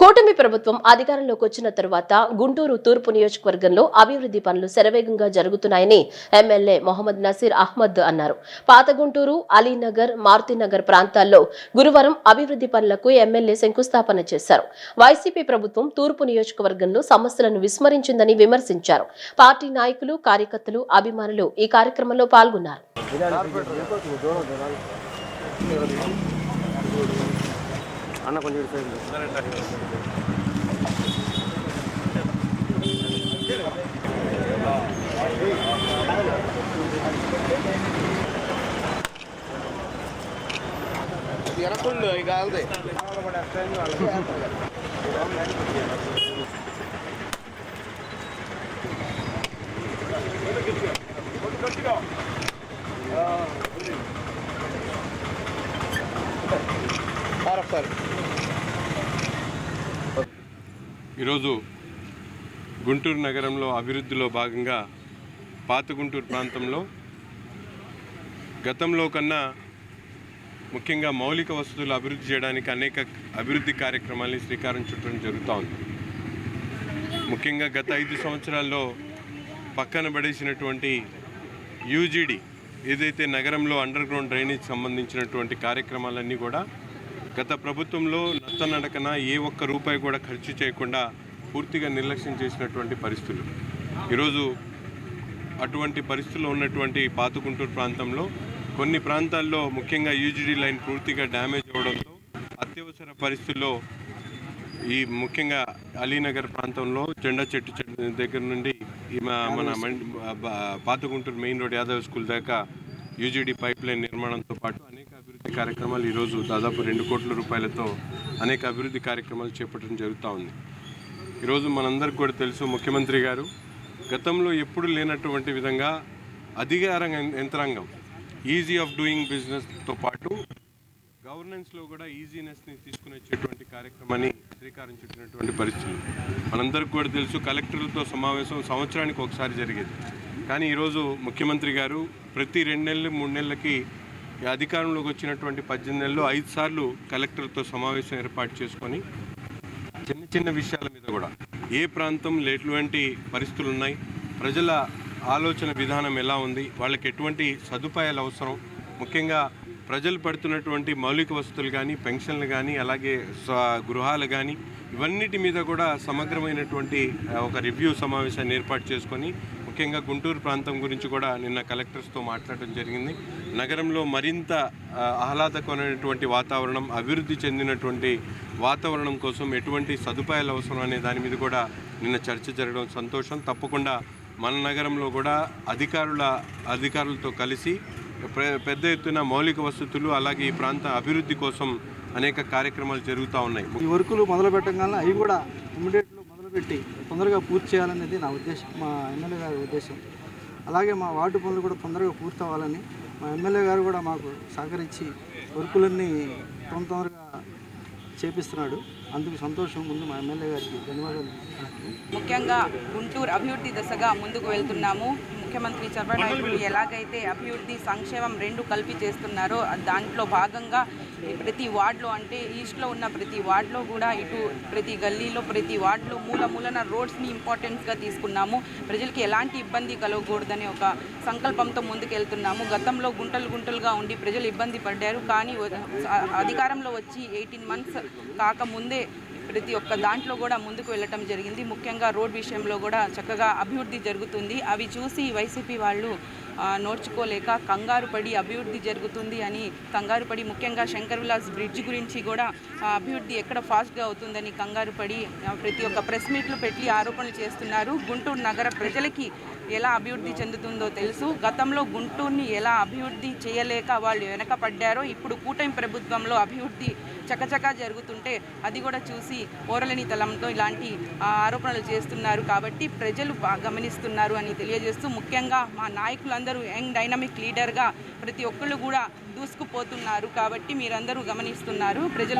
కూటమి ప్రభుత్వం అధికారంలోకి వచ్చిన తరువాత గుంటూరు తూర్పు నియోజకవర్గంలో అభివృద్ధి పనులు శరవేగంగా జరుగుతున్నాయని ఎమ్మెల్యే మొహమ్మద్ నసీర్ అహ్మద్ అన్నారు. పాత గుంటూరు అలీనగర్ మారుతినగర్ ప్రాంతాల్లో గురువారం అభివృద్ధి పనులకు ఎమ్మెల్యే శంకుస్థాపన చేశారు. వైసీపీ ప్రభుత్వం తూర్పు నియోజకవర్గంలో సమస్యలను విస్మరించిందని విమర్శించారు. పార్టీ నాయకులు కార్యకర్తలు అభిమానులు ఈ కార్యక్రమంలో పాల్గొన్నారు. அண்ணா கொஞ்சம் எனக்குண்டு ಈಗ ಆಗದೆ ಕಟ್ಟಿರೋ ఈరోజు గుంటూరు నగరంలో అభివృద్ధిలో భాగంగా పాత గుంటూరు ప్రాంతంలో గతంలో కన్నా ముఖ్యంగా మౌలిక వసతులు అభివృద్ధి చేయడానికి అనేక అభివృద్ధి కార్యక్రమాల్ని శ్రీకారం చుట్టడం జరుగుతూ ఉంది. ముఖ్యంగా గత ఐదు సంవత్సరాల్లో పక్కన పడేసినటువంటి యూజీడీ ఏదైతే నగరంలో అండర్ గ్రౌండ్ డ్రైనేజ్ సంబంధించినటువంటి కార్యక్రమాలన్నీ కూడా గత ప్రభుత్వంలో నత్తనడకన ఏ ఒక్క రూపాయి కూడా ఖర్చు చేయకుండా పూర్తిగా నిర్లక్ష్యం చేసినటువంటి పరిస్థితులు. ఈరోజు అటువంటి పరిస్థితుల్లో ఉన్నటువంటి పాతుకుంటూరు ప్రాంతంలో కొన్ని ప్రాంతాల్లో ముఖ్యంగా యూజీడీ లైన్ పూర్తిగా డ్యామేజ్ అవడంతో అత్యవసర పరిస్థితుల్లో ఈ ముఖ్యంగా అలీనగర్ ప్రాంతంలో జెండా చెట్టు దగ్గర నుండి ఈ మన మం- మెయిన్ రోడ్ యాదవ్ స్కూల్ దాకా యూజీడీ పైప్ లైన్ నిర్మాణంతో పాటు అనేక అభివృద్ధి కార్యక్రమాలు ఈరోజు దాదాపు రెండు కోట్ల రూపాయలతో అనేక అభివృద్ధి కార్యక్రమాలు చేపట్టడం జరుగుతూ ఉంది. ఈరోజు మనందరికి కూడా తెలుసు ముఖ్యమంత్రి గారు గతంలో ఎప్పుడు లేనటువంటి విధంగా అధికార యంత్రాంగం ఈజీ ఆఫ్ డూయింగ్ బిజినెస్తో పాటు గవర్నెన్స్లో కూడా ఈజీనెస్ని తీసుకుని వచ్చేటువంటి కార్యక్రమాన్ని శ్రీకారం చుట్టినటువంటి పరిస్థితులు. మనందరికీ కూడా తెలుసు కలెక్టర్లతో సమావేశం సంవత్సరానికి ఒకసారి జరిగేది. కానీ ఈరోజు ముఖ్యమంత్రి గారు ప్రతి రెండు నెలలు మూడు నెలలకి అధికారంలోకి వచ్చినటువంటి పద్దెనిమిది నెలలు ఐదు సార్లు కలెక్టర్తో సమావేశం ఏర్పాటు చేసుకొని చిన్న చిన్న విషయాల మీద కూడా ఏ ప్రాంతం ఎటువంటి పరిస్థితులు ఉన్నాయి ప్రజల ఆలోచన విధానం ఎలా ఉంది వాళ్ళకి ఎటువంటి సదుపాయాలు అవసరం ముఖ్యంగా ప్రజలు పడుతున్నటువంటి మౌలిక వసతులు కానీ పెన్షన్లు కానీ అలాగే గృహాలు కానీ ఇవన్నిటి మీద కూడా సమగ్రమైనటువంటి ఒక రివ్యూ సమావేశాన్ని ఏర్పాటు చేసుకొని ముఖ్యంగా గుంటూరు ప్రాంతం గురించి కూడా నిన్న కలెక్టర్స్తో మాట్లాడడం జరిగింది. నగరంలో మరింత ఆహ్లాదకరమైనటువంటి వాతావరణం అభివృద్ధి చెందినటువంటి వాతావరణం కోసం ఎటువంటి సదుపాయాలు అవసరం అనే దాని మీద కూడా నిన్న చర్చ జరగడం సంతోషం. తప్పకుండా మన నగరంలో కూడా అధికారుల అధికారులతో కలిసి పెద్ద ఎత్తున మౌలిక వసతులు అలాగే ఈ ప్రాంత అభివృద్ధి కోసం అనేక కార్యక్రమాలు జరుగుతూ ఉన్నాయి. ఈ వర్కులు మొదలు పెట్టగానే అవి కూడా ఇమ్మీడియట్లో తొందరగా పూర్తి చేయాలనేది నా ఉద్దేశం మా ఎమ్మెల్యే గారి ఉద్దేశం. అలాగే మా వార్డు పనులు కూడా తొందరగా పూర్తి అవ్వాలని మా ఎమ్మెల్యే గారు కూడా మాకు సహకరించి వర్కులన్నీ తొందర తొందరగా చేపిస్తున్నాడు. అందుకు సంతోషం. ముందు మా ఎమ్మెల్యే గారికి ధన్యవాదాలు. ముఖ్యంగా గుంటూరు అభివృద్ధి దశగా ముందుకు వెళ్తున్నాము. ముఖ్యమంత్రి చంద్రబాబు ఎలాగైతే అభివృద్ధి సంక్షేమం రెండు కలిపి చేస్తున్నారో దాంట్లో భాగంగా ప్రతి వార్డులో అంటే ఈస్ట్లో ఉన్న ప్రతి వార్డులో కూడా ఇటు ప్రతి గల్లీలో ప్రతి వార్డులో మూల మూలన రోడ్స్ని ఇంపార్టెన్స్గా తీసుకున్నాము. ప్రజలకి ఎలాంటి ఇబ్బంది కలగకూడదనే ఒక సంకల్పంతో ముందుకెళ్తున్నాము. గతంలో గుంటలు గుంటలుగా ఉండి ప్రజలు ఇబ్బంది పడ్డారు. కానీ అధికారంలో వచ్చి ఎయిటీన్ మంత్స్ కాకముందే ప్రతి ఒక్క దాంట్లో కూడా ముందుకు వెళ్ళటం జరిగింది. ముఖ్యంగా రోడ్ విషయంలో కూడా చక్కగా అభివృద్ధి జరుగుతుంది. అవి చూసి వైసీపీ వాళ్ళు నోడ్చుకోలేక నోర్చుకోలేక కంగారు పడి అభివృద్ధి జరుగుతుంది అని కంగారు పడి ముఖ్యంగా శంకర్ విలాస్ బ్రిడ్జ్ గురించి కూడా అభివృద్ధి ఎక్కడ ఫాస్ట్గా అవుతుందని కంగారు పడి ప్రతి ఒక్క ప్రెస్ మీట్లు పెట్టి ఆరోపణలు చేస్తున్నారు. గుంటూరు నగర ప్రజలకి ఎలా అభివృద్ధి చెందుతుందో తెలుసు. గతంలో గుంటూరుని ఎలా అభివృద్ధి చేయలేక వాళ్ళు వెనకపడ్డారో ఇప్పుడు కూటమి ప్రభుత్వంలో అభివృద్ధి చకచకా జరుగుతుంటే అది కూడా చూసి ఓరలేని తలంతో ఇలాంటి ఆరోపణలు చేస్తున్నారు. కాబట్టి ప్రజలు గమనిస్తున్నారు అని తెలియజేస్తూ ముఖ్యంగా మా నాయకులందరూ యంగ్ డైనమిక్ లీడర్గా ప్రతి ఒక్కళ్ళు కూడా దూసుకుపోతున్నారు. కాబట్టి మీరందరూ గమనిస్తున్నారు. ప్రజలు